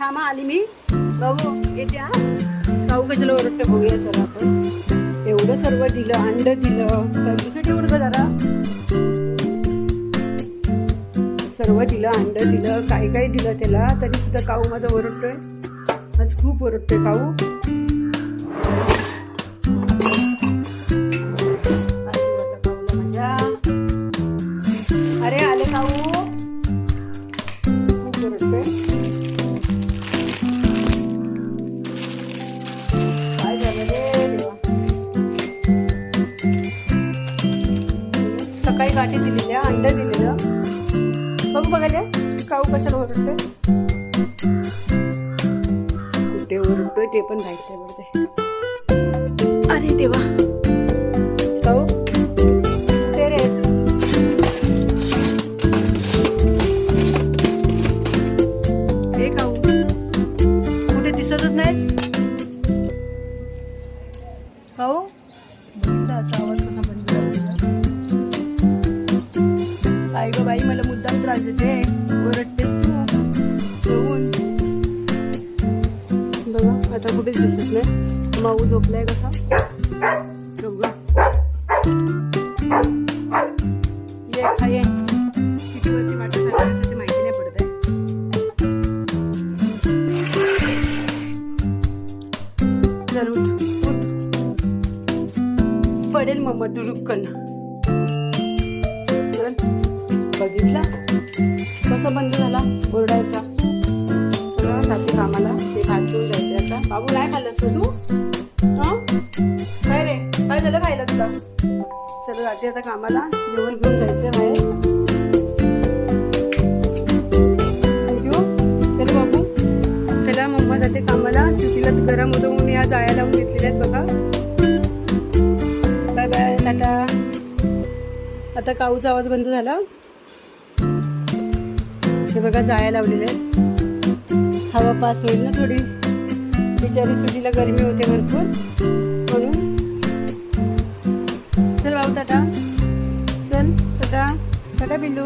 थांबा आली मी. बाबू येते हा? खाऊ कशाला ओरडते बघूया चला आपण. एवढं सर्व दिलं अंड दिलं तर दुसरं एवढं का जरा. सर्व दिलं अंड दिलं काय काय दिलं त्याला तरी सुद्धा काऊ माझा ओरडतोय? आज खूप ओरडतोय काऊ गाठी दिलेल्या अंडं दिलेलं. बघू बघायला काऊ कशाला असते कुठे ओरडतोय ते पण माहीत आहे बघते अरे देवा. काऊ? कुठे नाहीस? काऊ? बघितला आवाज. काय ग बाई मला मुद्दाम त्रास देते. ओरडतेस तू. बघा आता कुठेच दिसत नाही. माऊ झोपलाय कसा? बघू. ये खा कितीवरती वाटत ते माहिती नाही पडत आहे. चल उठ उठ. पडेल मग दुरुक्कन. बघितला? कसा बंद झाला ओरडायचा? चला जाते कामाला ते भात घेऊन जायचे आता. बाबू नाही खाल्लंस तू? हां? काय रे? काय झालं खायला तुला? चला जाते आता कामाला जेवण घेऊन जायचं बाहेर. बाबू. चला जाते कामाला. सुटीला गरम होतं म्हणून या जाया लावून घेतलेल्या आहेत बघा. Bye bye tata. आता काऊचा आवाज बंद झाला? हे बघा जाया लावलेले हवा पास होईल ना थोडी. बिचारी सुटीला गरमी होते भरपूर. म्हणून. चल बाबू टाटा. चल टाटा. टाटा बिंडू